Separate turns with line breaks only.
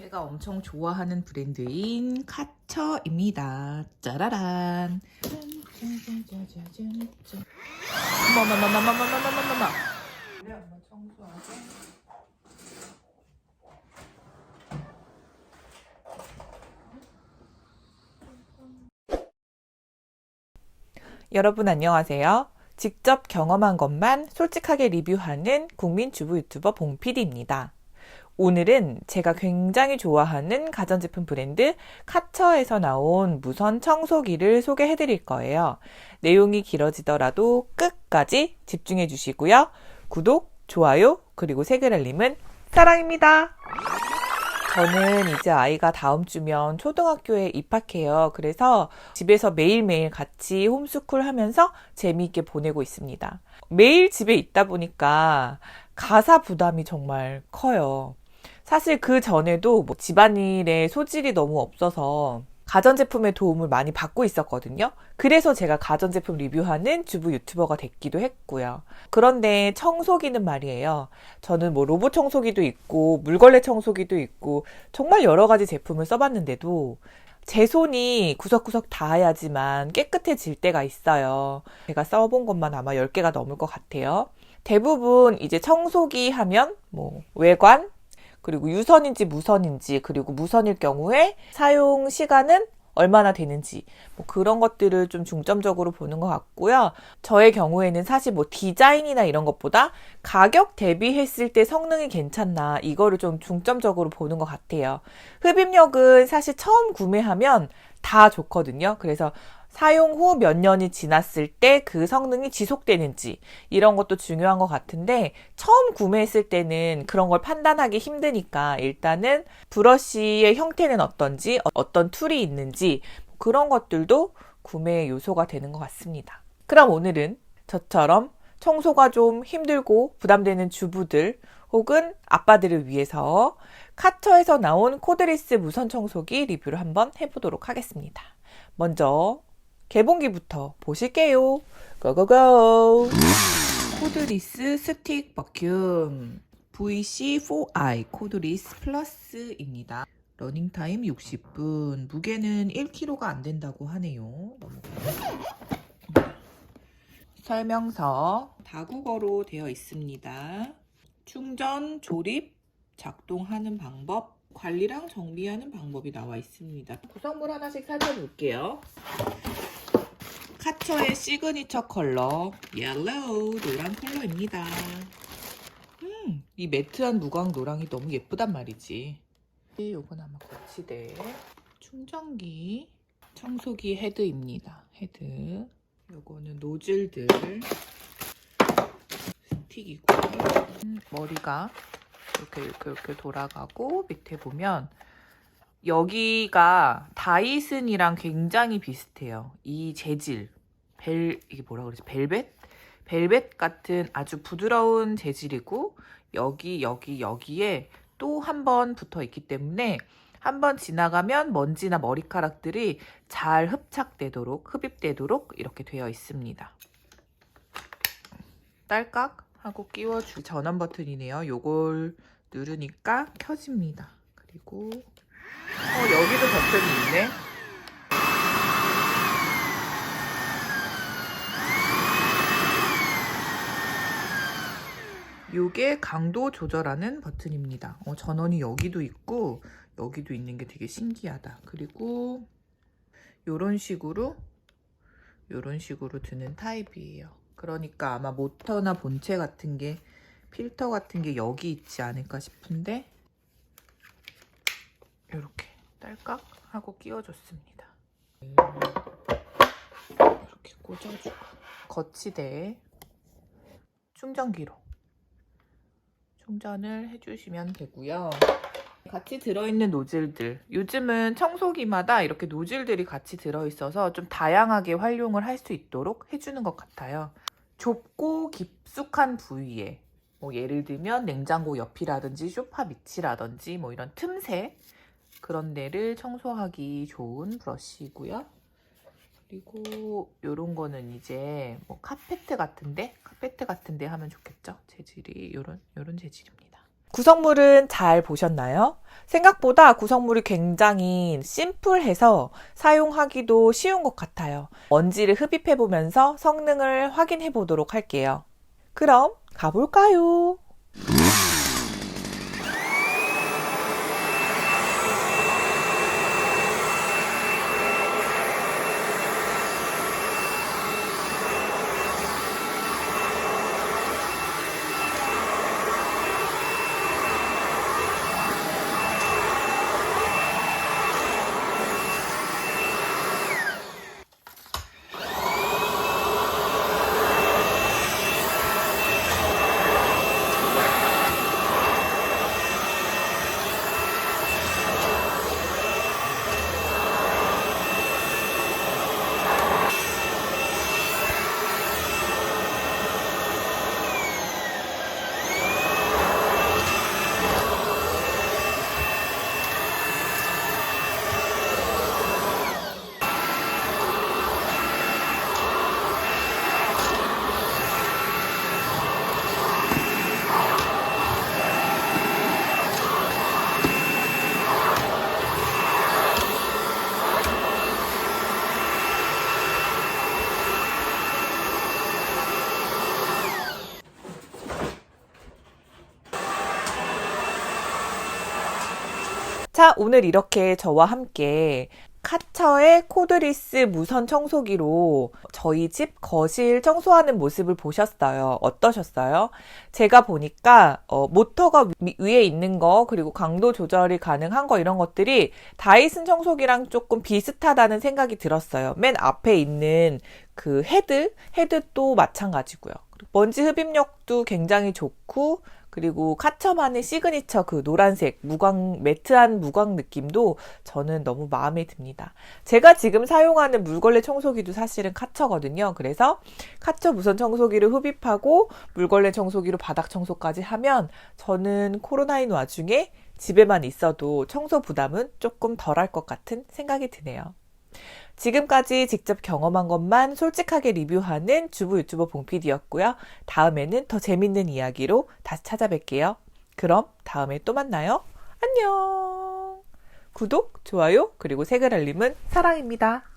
제가 엄청 좋아하는 브랜드인 카처입니다. 짜라란. 어머머머머머머머머머머. 우리 엄마 청소하고. 여러분 안녕하세요. 직접 경험한 것만 솔직하게 리뷰하는 국민 주부 유튜버 봉PD입니다. 오늘은 제가 굉장히 좋아하는 가전제품 브랜드 카처에서 나온 무선 청소기를 소개해 드릴 거예요. 내용이 길어지더라도 끝까지 집중해 주시고요. 구독, 좋아요, 그리고 색을 알림은 사랑입니다. 저는 이제 아이가 다음 주면 초등학교에 입학해요. 그래서 집에서 매일매일 같이 홈스쿨 하면서 재미있게 보내고 있습니다. 매일 집에 있다 보니까 가사 부담이 정말 커요. 사실 그 전에도 뭐 집안일에 소질이 너무 없어서 가전제품의 도움을 많이 받고 있었거든요. 그래서 제가 가전제품 리뷰하는 주부 유튜버가 됐기도 했고요. 그런데 청소기는 말이에요. 저는 뭐 로봇 청소기도 있고, 물걸레 청소기도 있고, 정말 여러 가지 제품을 써봤는데도 제 손이 구석구석 닿아야지만 깨끗해질 때가 있어요. 제가 써본 것만 아마 10개가 넘을 것 같아요. 대부분 이제 청소기 하면 뭐 외관, 그리고 유선인지 무선인지 그리고 무선일 경우에 사용 시간은 얼마나 되는지 뭐 그런 것들을 좀 중점적으로 보는 것 같고요. 저의 경우에는 사실 뭐 디자인이나 이런 것보다 가격 대비했을 때 성능이 괜찮나 이거를 좀 중점적으로 보는 것 같아요. 흡입력은 사실 처음 구매하면 다 좋거든요. 그래서 사용 후 몇 년이 지났을 때 그 성능이 지속되는지 이런 것도 중요한 것 같은데 처음 구매했을 때는 그런 걸 판단하기 힘드니까 일단은 브러쉬의 형태는 어떤지 어- 어떤 툴이 있는지 그런 것들도 구매 요소가 되는 것 같습니다. 그럼 오늘은 저처럼 청소가 좀 힘들고 부담되는 주부들 혹은 아빠들을 위해서 카처에서 나온 코드리스 무선 청소기 리뷰를 한번 해보도록 하겠습니다. 먼저 개봉기부터 보실게요. 고고고! 코드리스 스틱 버큐움 VC4i 코드리스 플러스입니다. 러닝타임 60분, 무게는 1kg가 안 된다고 하네요. 설명서 다국어로 되어 있습니다. 충전, 조립, 작동하는 방법, 관리랑 정비하는 방법이 나와 있습니다. 구성물 하나씩 살펴볼게요. 카처의 시그니처 컬러 옐로우 노란 컬러입니다. 음, 이 매트한 무광 노랑이 너무 예쁘단 말이지. 요건 아마 거치대 충전기 청소기 헤드입니다. 헤드 요거는 노즐들 스틱이고 음, 머리가 이렇게 이렇게 이렇게 돌아가고 밑에 보면 여기가 다이슨이랑 굉장히 비슷해요. 이 재질 벨 이게 뭐라 그러지? 벨벳? 벨벳 같은 아주 부드러운 재질이고 여기 여기 여기에 또 한 번 붙어 있기 때문에 한 번 지나가면 먼지나 머리카락들이 잘 흡착되도록 흡입되도록 이렇게 되어 있습니다. 딸깍 하고 끼워줄 전원 버튼이네요. 요걸 누르니까 켜집니다. 그리고 어 여기도 버튼이 있네. 요게 강도 조절하는 버튼입니다. 어, 전원이 여기도 있고 여기도 있는 게 되게 신기하다. 그리고 요런 식으로 요런 식으로 드는 타입이에요. 그러니까 아마 모터나 본체 같은 게 필터 같은 게 여기 있지 않을까 싶은데 이렇게 딸깍 하고 끼워줬습니다. 이렇게 꽂아주고 거치대에 충전기로 충전을 해주시면 되고요. 같이 들어있는 노즐들. 요즘은 청소기마다 이렇게 노즐들이 같이 들어있어서 좀 다양하게 활용을 할 수 있도록 해주는 것 같아요. 좁고 깊숙한 부위에 뭐 예를 들면 냉장고 옆이라든지 소파 밑이라든지 뭐 이런 틈새 그런 데를 청소하기 좋은 브러쉬이고요. 그리고 요런 거는 이제 뭐 카페트 같은데 카페트 같은데 하면 좋겠죠. 재질이 요런 요런 재질입니다. 구성물은 잘 보셨나요? 생각보다 구성물이 굉장히 심플해서 사용하기도 쉬운 것 같아요. 먼지를 흡입해 보면서 성능을 확인해 보도록 할게요. 그럼 가볼까요? 자, 오늘 이렇게 저와 함께 카처의 코드리스 무선 청소기로 저희 집 거실 청소하는 모습을 보셨어요. 어떠셨어요? 제가 보니까 어, 모터가 위, 위에 있는 거 그리고 강도 조절이 가능한 거 이런 것들이 다이슨 청소기랑 조금 비슷하다는 생각이 들었어요. 맨 앞에 있는 그 헤드, 헤드도 마찬가지고요. 먼지 흡입력도 굉장히 좋고 그리고 카처만의 시그니처 그 노란색 무광 매트한 무광 느낌도 저는 너무 마음에 듭니다. 제가 지금 사용하는 물걸레 청소기도 사실은 카처거든요. 그래서 카처 무선 청소기를 흡입하고 물걸레 청소기로 바닥 청소까지 하면 저는 코로나인 와중에 집에만 있어도 청소 부담은 조금 덜할 것 같은 생각이 드네요. 지금까지 직접 경험한 것만 솔직하게 리뷰하는 주부 유튜버 봉PD였고요. 다음에는 더 재밌는 이야기로 다시 찾아뵐게요. 그럼 다음에 또 만나요. 안녕! 구독, 좋아요, 그리고 색을 알림은 사랑입니다.